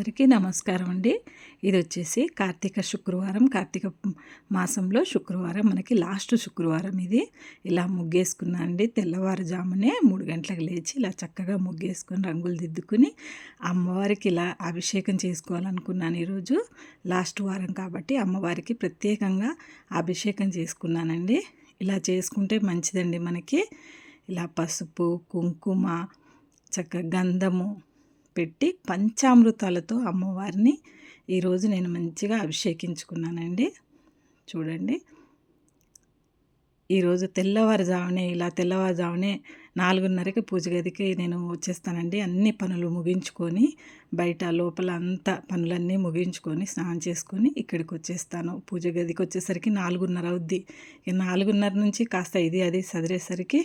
అందరికీ నమస్కారం అండి. ఇది వచ్చేసి కార్తీక శుక్రవారం కార్తీక మాసంలో శుక్రవారం మనకి లాస్ట్ శుక్రవారం ఇది. ఇలా ముగ్గేసుకున్నా అండి తెల్లవారుజామునే మూడు గంటలకు లేచి ఇలా చక్కగా ముగ్గేసుకొని రంగులు దిద్దుకుని అమ్మవారికి ఇలా అభిషేకం చేసుకోవాలనుకున్నాను ఈరోజు. లాస్ట్ వారం కాబట్టి అమ్మవారికి ప్రత్యేకంగా అభిషేకం చేసుకున్నానండి. ఇలా చేసుకుంటే మంచిదండి మనకి. ఇలా పసుపు కుంకుమ చక్క గంధము పెట్టి పంచామృతాలతో అమ్మవారిని ఈరోజు నేను మంచిగా అభిషేకించుకున్నానండి. చూడండి. ఈరోజు తెల్లవారుజామునే ఇలా తెల్లవారుజామునే నాలుగున్నరకి పూజ గదికి నేను వచ్చేస్తానండి. అన్ని పనులు ముగించుకొని బయట లోపల అంతా పనులన్నీ ముగించుకొని స్నానం చేసుకొని ఇక్కడికి వచ్చేస్తాను. పూజ గదికి వచ్చేసరికి నాలుగున్నర అవుద్ది. నాలుగున్నర నుంచి కాస్త ఇది అది సదిరేసరికి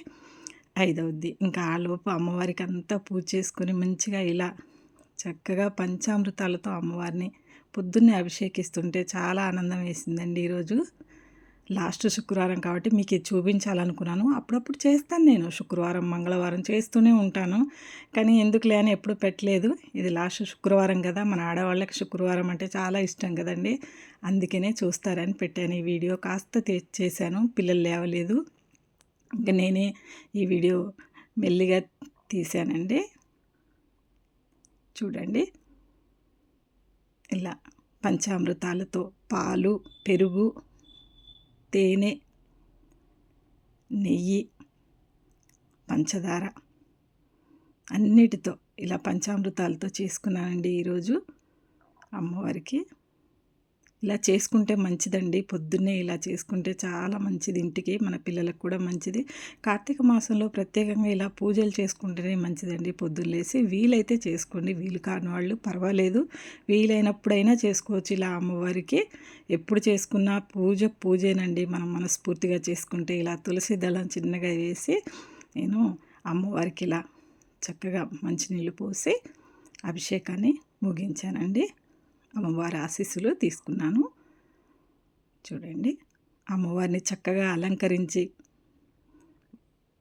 ఐదవది ఇంకా ఆ లోపు అమ్మవారికి అంతా పూజ చేసుకొని మంచిగా ఇలా చక్కగా పంచామృతాలతో అమ్మవారిని పొద్దున్నే అభిషేకిస్తుంటే చాలా ఆనందం వేసిందండి ఈరోజు. లాస్ట్ శుక్రవారం కాబట్టి మీకు ఇది చూపించాలనుకున్నాను. అప్పుడప్పుడు చేస్తాను నేను. శుక్రవారం మంగళవారం చేస్తూనే ఉంటాను. కానీ ఎందుకులే అని ఎప్పుడు పెట్టలేదు. ఇది లాస్ట్ శుక్రవారం కదా. మన ఆడవాళ్ళకి శుక్రవారం అంటే చాలా ఇష్టం కదండి. అందుకనే చూస్తారని పెట్టాను ఈ వీడియో. కాస్త చేశాను. పిల్లలు లేవలేదు. ఇంకా నేనే ఈ వీడియో మెల్లిగా తీశానండి చూడండి. ఇలా పంచామృతాలతో పాలు పెరుగు తేనె నెయ్యి పంచదార అన్నిటితో ఇలా పంచామృతాలతో చేసుకున్నానండి ఈరోజు అమ్మవారికి. ఇలా చేసుకుంటే మంచిదండి. పొద్దున్నే ఇలా చేసుకుంటే చాలా మంచిది. ఇంటికి మన పిల్లలకు కూడా మంచిది. కార్తీక మాసంలో ప్రత్యేకంగా ఇలా పూజలు చేసుకుంటేనే మంచిదండి. పొద్దున్నేసి వీలైతే చేసుకోండి. వీలు కాని వాళ్ళు పర్వాలేదు. వీలైనప్పుడైనా చేసుకోవచ్చు. ఇలా అమ్మవారికి ఎప్పుడు చేసుకున్నా పూజ పూజేనండి. మనం మనస్ఫూర్తిగా చేసుకుంటే ఇలా తులసి దళం చిన్నగా వేసి నేను అమ్మవారికి ఇలా చక్కగా మంచినీళ్ళు పోసి అభిషేకాన్ని ముగించానండి. అమ్మవారి ఆశీస్సులు తీసుకున్నాను. చూడండి అమ్మవారిని చక్కగా అలంకరించి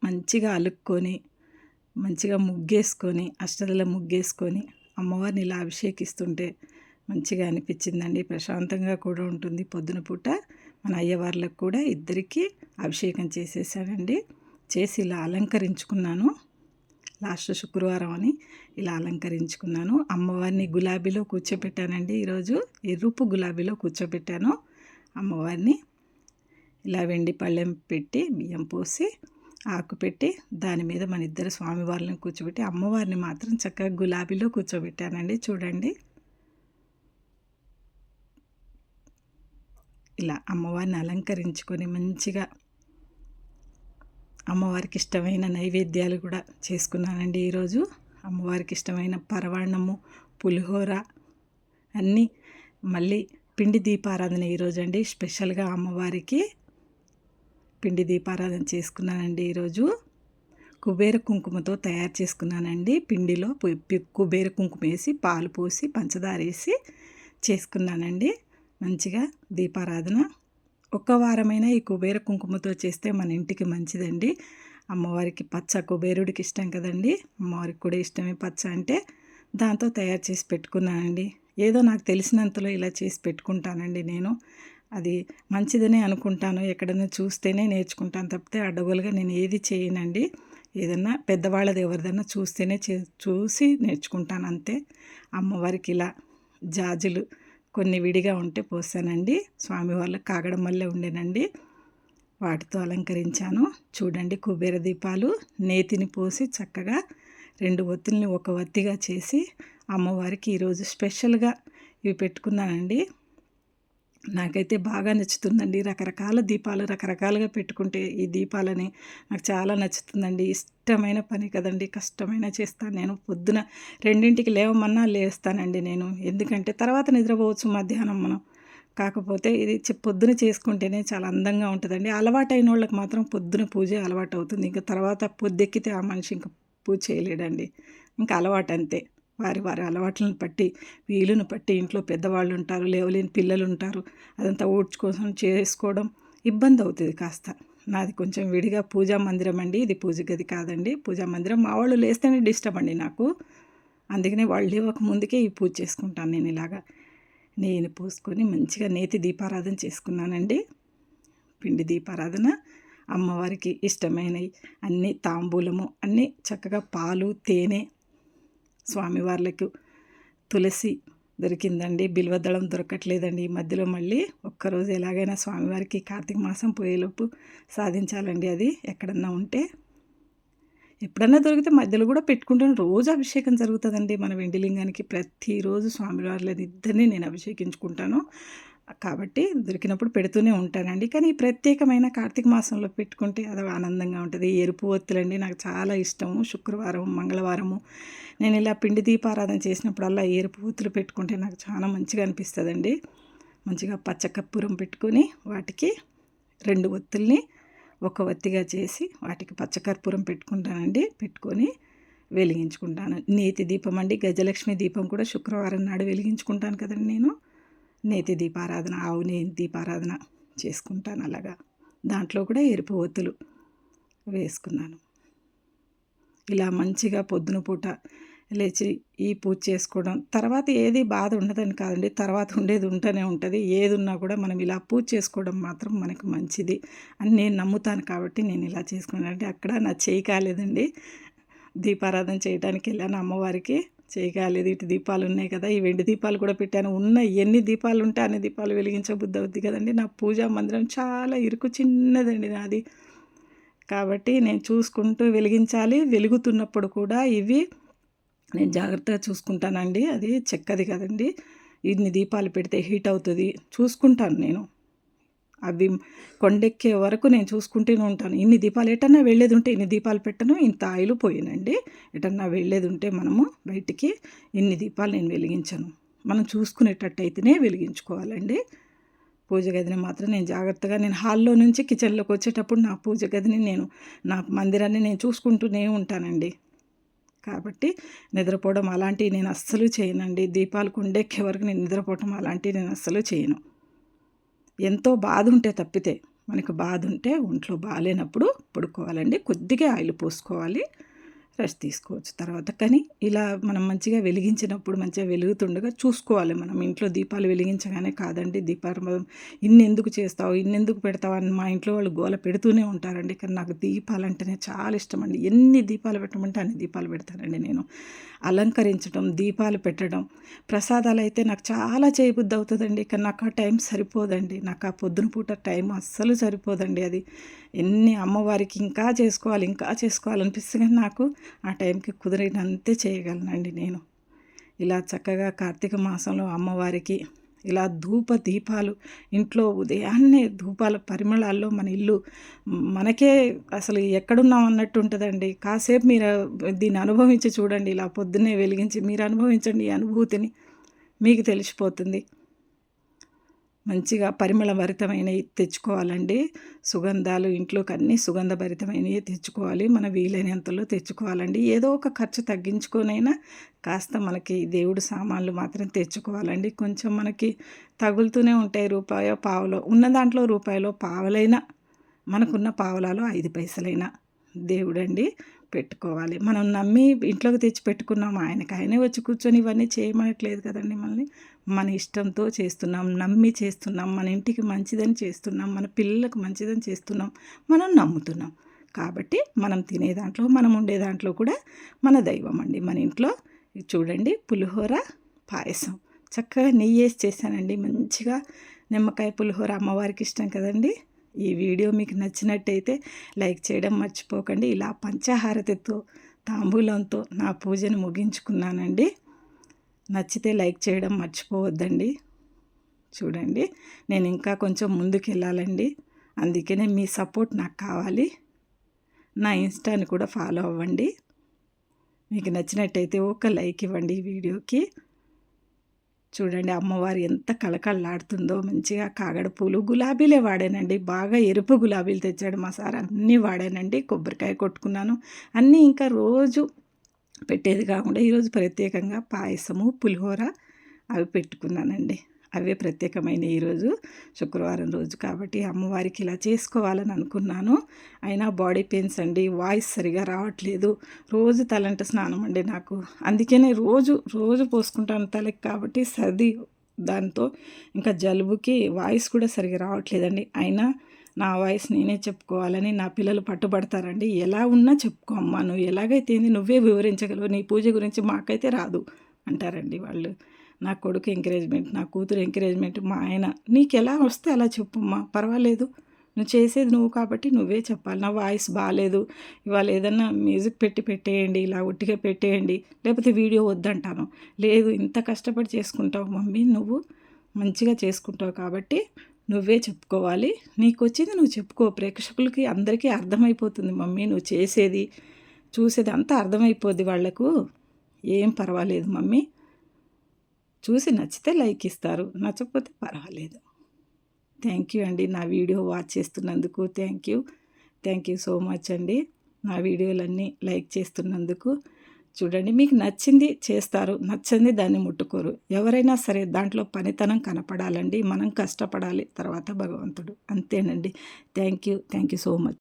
మంచిగా అలుక్కొని మంచిగా ముగ్గేసుకొని అష్టదల ముగ్గేసుకొని అమ్మవారిని ఇలా అభిషేకిస్తుంటే మంచిగా అనిపించిందండి. ప్రశాంతంగా కూడా ఉంటుంది. పొద్దున పూట మన అయ్యవార్లకు కూడా ఇద్దరికీ అభిషేకం చేసేసానండి. చేసి ఇలా అలంకరించుకున్నాను. లాస్ట్ శుక్రవారం అని ఇలా అలంకరించుకున్నాను. అమ్మవారిని గులాబీలో కూర్చోపెట్టానండి. ఈరోజు ఎరుపు గులాబీలో కూర్చోబెట్టాను అమ్మవారిని ఇలా వెండి పళ్ళెం పెట్టి బియ్యం పోసి ఆకు పెట్టి దాని మీద మన ఇద్దరు స్వామివారిని కూర్చోబెట్టి అమ్మవారిని మాత్రం చక్కగా గులాబీలో కూర్చోబెట్టానండి. చూడండి. ఇలా అమ్మవారిని అలంకరించుకొని మంచిగా అమ్మవారికి ఇష్టమైన నైవేద్యాలు కూడా చేసుకున్నానండి ఈరోజు. అమ్మవారికి ఇష్టమైన పరవాణము పులిహోర అన్నీ మళ్ళీ పిండి దీపారాధన ఈరోజు అండి స్పెషల్గా అమ్మవారికి పిండి దీపారాధన చేసుకున్నానండి ఈరోజు. కుబేర కుంకుమతో తయారు చేసుకున్నానండి. పిండిలో కుబేర కుంకుమ వేసి పాలు పోసి పంచదార వేసి చేసుకున్నానండి. మంచిగా దీపారాధన ఒక్క వారమైనా ఈ కుబేర కుంకుమతో చేస్తే మన ఇంటికి మంచిదండి. అమ్మవారికి పచ్చ కుబేరుడికి ఇష్టం కదండి. అమ్మవారికి కూడా ఇష్టమే పచ్చ అంటే దాంతో తయారు చేసి పెట్టుకున్నానండి. ఏదో నాకు తెలిసినంతలో ఇలా చేసి పెట్టుకుంటానండి నేను. అది మంచిదనే అనుకుంటాను. ఎక్కడైనా చూస్తేనే నేర్చుకుంటాను. తప్పితే అడ్డగోలుగా నేను ఏది చేయనండి. ఏదన్నా పెద్దవాళ్ళది ఎవరిదన్నా చూస్తేనే చూసి నేర్చుకుంటాను అంతే. అమ్మవారికి ఇలా జాజులు కొన్ని విడిగా ఉంటే పోసానండి స్వామివార్ల కాగడం వల్లే ఉండేనండి. వాటితో అలంకరించాను. చూడండి కుబేర దీపాలు. నేతిని పోసి చక్కగా రెండు ఒత్తుల్ని ఒక ఒత్తిగా చేసి అమ్మవారికి ఈరోజు స్పెషల్గా ఇవి పెట్టుకున్నానండి. నాకైతే బాగా నచ్చుతుందండి. రకరకాల దీపాలు రకరకాలుగా పెట్టుకుంటే ఈ దీపాలని నాకు చాలా నచ్చుతుందండి. ఇష్టమైన పని కదండి. కష్టమైన చేస్తాను. నేను పొద్దున రెండింటికి లేవమన్నా లేస్తానండి నేను. ఎందుకంటే తర్వాత నిద్రపోవచ్చు మధ్యాహ్నం మనం. కాకపోతే ఇది పొద్దున చేసుకుంటేనే చాలా అందంగా ఉంటుందండి. అలవాటైన వాళ్ళకి మాత్రం పొద్దున పూజ అలవాటు అవుతుంది ఇంకా తర్వాత పొద్దెక్కితే ఆ మనిషి ఇంకా పూజ చేయలేడండి. ఇంకా అలవాటు అంతే వారి వారి అలవాట్లను బట్టి వీలును బట్టి ఇంట్లో పెద్దవాళ్ళు ఉంటారు లేవలేని పిల్లలు ఉంటారు అదంతా ఊడ్చుకోసం చేసుకోవడం ఇబ్బంది అవుతుంది కాస్త. నాది కొంచెం విడిగా పూజా మందిరం అండి. ఇది పూజ గది కాదండి. పూజా మందిరం. మా వాళ్ళు లేస్తేనే డిస్టర్బ్ అండి నాకు. అందుకనే వాళ్ళు లేవక ముందుకే ఈ పూజ చేసుకుంటాను నేను ఇలాగా. నేను పోసుకొని మంచిగా నేతి దీపారాధన చేసుకున్నానండి. పిండి దీపారాధన అమ్మవారికి ఇష్టమైనవి అన్నీ తాంబూలము అన్నీ చక్కగా పాలు తేనె స్వామివార్లకు తులసి దొరికిందండి. బిల్వదళం దొరకట్లేదండి. ఈ మధ్యలో మళ్ళీ ఒక్కరోజు ఎలాగైనా స్వామివారికి కార్తీక మాసం పోయేలోపు సాధించాలండి అది. ఎక్కడన్నా ఉంటే ఎప్పుడన్నా దొరికితే మధ్యలో కూడా పెట్టుకుంటాను. రోజు అభిషేకం జరుగుతుందండి. మన వెండిలింగానికి ప్రతిరోజు స్వామివార్లని ఇద్దరిని నేను అభిషేకించుకుంటాను. కాబట్టి దొరికినప్పుడు పెడుతూనే ఉంటానండి. కానీ ఈ ప్రత్యేకమైన కార్తీక మాసంలో పెట్టుకుంటే అది ఆనందంగా ఉంటుంది. ఎరుపు ఒత్తులండి నాకు చాలా ఇష్టము. శుక్రవారం మంగళవారము నేను ఇలా పిండి దీపారాధన చేసినప్పుడల్లా ఎరుపు ఒత్తులు పెట్టుకుంటే నాకు చాలా మంచిగా అనిపిస్తుందండి. మంచిగా పచ్చకర్పూరం పెట్టుకొని వాటికి రెండు ఒత్తుల్ని ఒక ఒత్తిగా చేసి వాటికి పచ్చకర్పూరం పెట్టుకుంటానండి. పెట్టుకొని వెలిగించుకుంటాను. నేతి దీపం అండి. గజలక్ష్మి దీపం కూడా శుక్రవారం నాడు వెలిగించుకుంటాను కదండి నేను. నేతి దీపారాధన ఆవు నేతి దీపారాధన చేసుకుంటాను అలాగా. దాంట్లో కూడా ఎరుపు ఒత్తులు వేసుకున్నాను. ఇలా మంచిగా పొద్దున పూట లేచి ఈ పూజ చేసుకోవడం తర్వాత ఏది బాధ ఉండదని కాదండి తర్వాత ఉండేది ఉంటూనే ఉంటుంది. ఏది ఉన్నా కూడా మనం ఇలా పూజ చేసుకోవడం మాత్రం మనకు మంచిది అని నేను నమ్ముతాను కాబట్టి నేను ఇలా చేసుకున్నాను అంటే అక్కడ నా చేయి కాలేదండి. దీపారాధన చేయడానికి వెళ్ళాను అమ్మవారికి. చేయగలేదు ఇటు దీపాలు ఉన్నాయి కదా ఈ వెండి దీపాలు కూడా పెట్టాను. ఉన్న ఎన్ని దీపాలు ఉంటే అన్ని దీపాలు వెలిగించబుద్ధి అవుద్ది కదండి. నా పూజా మందిరం చాలా ఇరుకు చిన్నదండి నాది. కాబట్టి నేను చూసుకుంటూ వెలిగించాలి. వెలుగుతున్నప్పుడు కూడా ఇవి నేను జాగ్రత్తగా చూసుకుంటానండి. అది చెక్కది కదండి. ఇన్ని దీపాలు పెడితే హీట్ అవుతుంది. చూసుకుంటాను నేను. అవి కొండెక్కే వరకు నేను చూసుకుంటూనే ఉంటాను. ఇన్ని దీపాలు ఎటన్నా వెళ్ళేది ఉంటే ఇన్ని దీపాలు పెట్టను ఇంత ఆయిల్ పోయినండి. ఎటన్నా వెళ్ళేది ఉంటే మనము బయటికి ఇన్ని దీపాలు నేను వెలిగించను. మనం చూసుకునేటట్టు అయితేనే వెలిగించుకోవాలండి. పూజ గదిని మాత్రం నేను జాగ్రత్తగా నేను హాల్లో నుంచి కిచెన్లోకి వచ్చేటప్పుడు నా పూజ గదిని నేను నా మందిరాన్ని నేను చూసుకుంటూనే ఉంటానండి. కాబట్టి నిద్రపోవడం అలాంటివి నేను అస్సలు చేయనండి. దీపాలు కొండెక్కే వరకు నేను నిద్రపోవడం అలాంటివి నేను అస్సలు చేయను. ఎంతో బాధ ఉంటే తప్పితే మనకు బాధ ఉంటే ఒంట్లో బాగాలేనప్పుడు పడుకోవాలండి. కొద్దిగా ఆయిల్ పోసుకోవాలి. రెస్ట్ తీసుకోవచ్చు తర్వాత. కానీ ఇలా మనం మంచిగా వెలిగించినప్పుడు మంచిగా వెలుగుతుండగా చూసుకోవాలి మనం. ఇంట్లో దీపాలు వెలిగించగానే కాదండి దీపాలు ఇన్ని ఎందుకు చేస్తావు ఇన్ని ఎందుకు పెడతావు అని మా ఇంట్లో వాళ్ళు గోల పెడుతూనే ఉంటారండి. కానీ నాకు దీపాలు అంటేనే చాలా ఇష్టం అండి. ఎన్ని దీపాలు పెట్టమంటే అన్ని దీపాలు పెడతానండి నేను. అలంకరించడం దీపాలు పెట్టడం ప్రసాదాలు అయితే నాకు చాలా చేయబుద్ధి అవుతుందండి కానీ నాకు ఆ టైం సరిపోదండి. నాకు ఆ పొద్దున పూట టైం అస్సలు సరిపోదండి అది. ఎన్ని అమ్మవారికి ఇంకా చేసుకోవాలి ఇంకా చేసుకోవాలనిపిస్తుంది కానీ నాకు ఆ టైంకి కుదిరినంతే చేయగలనండి నేను. ఇలా చక్కగా కార్తీక మాసంలో అమ్మవారికి ఇలా ధూప దీపాలు ఇంట్లో ఉదయాన్నే ధూపాల పరిమళాల్లో మన ఇల్లు మనకే అసలు ఎక్కడున్నాం అన్నట్టు ఉంటుందండి. కాసేపు మీరు దీన్ని అనుభవించి చూడండి ఇలా పొద్దున్నే వెలిగించి మీరు అనుభవించండి ఈ అనుభూతిని. మీకు తెలిసిపోతుంది. మంచిగా పరిమళభరితమైనవి తెచ్చుకోవాలండి. సుగంధాలు ఇంట్లోకి అన్ని సుగంధభరితమైనవి తెచ్చుకోవాలి. మన వీలైనంతలో తెచ్చుకోవాలండి. ఏదో ఒక ఖర్చు తగ్గించుకొనైనా కాస్త మనకి దేవుడు సామాన్లు మాత్రం తెచ్చుకోవాలండి. కొంచెం మనకి తగులుతూనే ఉంటాయి రూపాయో పావులో ఉన్న దాంట్లో రూపాయలో పావలైనా మనకున్న పావలాలో ఐదు పైసలైనా దేవుడండి. పెట్టుకోవాలి. మనం నమ్మి ఇంట్లోకి తెచ్చి పెట్టుకున్నాం ఆయనకి ఆయనే వచ్చి కూర్చొని ఇవన్నీ చేయమనట్లేదు కదండి మనల్ని. మన ఇష్టంతో చేస్తున్నాం నమ్మి చేస్తున్నాం మన ఇంటికి మంచిదని చేస్తున్నాం మన పిల్లలకు మంచిదని చేస్తున్నాం మనం నమ్ముతున్నాం. కాబట్టి మనం తినే దాంట్లో మనం ఉండే దాంట్లో కూడా మన దైవం అండి. మన ఇంట్లో చూడండి పులిహోర పాయసం. చక్కగా నెయ్యి వేసి చేశానండి. మంచిగా నిమ్మకాయ పులిహోర అమ్మవారికి ఇష్టం కదండి. ఈ వీడియో మీకు నచ్చినట్టయితే లైక్ చేయడం మర్చిపోకండి. ఇలా పంచహారతితో తాంబూలంతో నా పూజను ముగించుకున్నానండి. నచ్చితే లైక్ చేయడం మర్చిపోవద్దండి. చూడండి నేను ఇంకా కొంచెం ముందుకు వెళ్ళాలండి అందుకనే మీ సపోర్ట్ నాకు కావాలి. నా ఇన్స్టాని కూడా ఫాలో అవ్వండి. మీకు నచ్చినట్టయితే ఒక లైక్ ఇవ్వండి ఈ వీడియోకి. చూడండి అమ్మవారు ఎంత కళకళలాడుతుందో. మంచిగా కాగడ పూలు గులాబీలే వాడానండి. బాగా ఎరుపు గులాబీలు తెచ్చాడు మా సార్. అన్నీ వాడానండి. కొబ్బరికాయ కొట్టుకున్నాను. అన్నీ ఇంకా రోజు పెట్టేది కాకుండా ఈరోజు ప్రత్యేకంగా పాయసము పులిహోర అవి పెట్టుకున్నానండి. అవే ప్రత్యేకమైన ఈరోజు శుక్రవారం రోజు కాబట్టి అమ్మవారికి ఇలా చేసుకోవాలని అనుకున్నాను. అయినా బాడీ పెయిన్స్ అండి వాయిస్ సరిగా రావట్లేదు. రోజు తలంట స్నానం అండి నాకు. అందుకనే రోజు రోజు పోసుకుంటాను తలకి కాబట్టి సర్ది దాంతో ఇంకా జలుబుకి వాయిస్ కూడా సరిగా రావట్లేదండి. అయినా నా వాయిస్ నేనే చెప్పుకోవాలని నా పిల్లలు పట్టుబడతారండి. ఎలా ఉన్నా చెప్పుకో అమ్మా నువ్వు ఎలాగైతే నువ్వే వివరించగలవు నీ పూజ గురించి మాకైతే రాదు అంటారండి వాళ్ళు. నా కొడుకు ఎంకరేజ్మెంట్ నా కూతురు ఎంకరేజ్మెంట్ మా ఆయన నీకు ఎలా వస్తే అలా చెప్పమ్మా పర్వాలేదు. నువ్వు చేసేది నువ్వు కాబట్టి నువ్వే చెప్పాలి. నా వాయిస్ బాగాలేదు ఇవాళ ఏదన్నా మ్యూజిక్ పెట్టి పెట్టేయండి ఇలా ఒట్టిగా పెట్టేయండి లేకపోతే వీడియో వద్దంటాను. లేదు ఇంత కష్టపడి చేసుకుంటావు మమ్మీ నువ్వు మంచిగా చేసుకుంటావు కాబట్టి నువ్వే చెప్పుకోవాలి. నీకు వచ్చింది నువ్వు చెప్పుకో. ప్రేక్షకులకి అందరికీ అర్థమైపోతుంది మమ్మీ నువ్వు చేసేది చూసేది అంతా అర్థమైపోద్ది వాళ్ళకు ఏం పర్వాలేదు మమ్మీ. చూసి నచ్చితే లైక్ ఇస్తారు నచ్చకపోతే పర్వాలేదు. థ్యాంక్ యూ అండి నా వీడియో వాచ్ చేస్తున్నందుకు. Thank you. Thank you so much అండి. నా వీడియోలన్నీ లైక్ చేస్తున్నందుకు. చూడండి మీకు నచ్చింది చేస్తారు నచ్చింది దాన్ని ముట్టుకోరు. ఎవరైనా సరే దాంట్లో పనితనం కనపడాలండి మనం కష్టపడాలి తర్వాత భగవంతుడు అంతేనండి. Thank you. Thank you so much.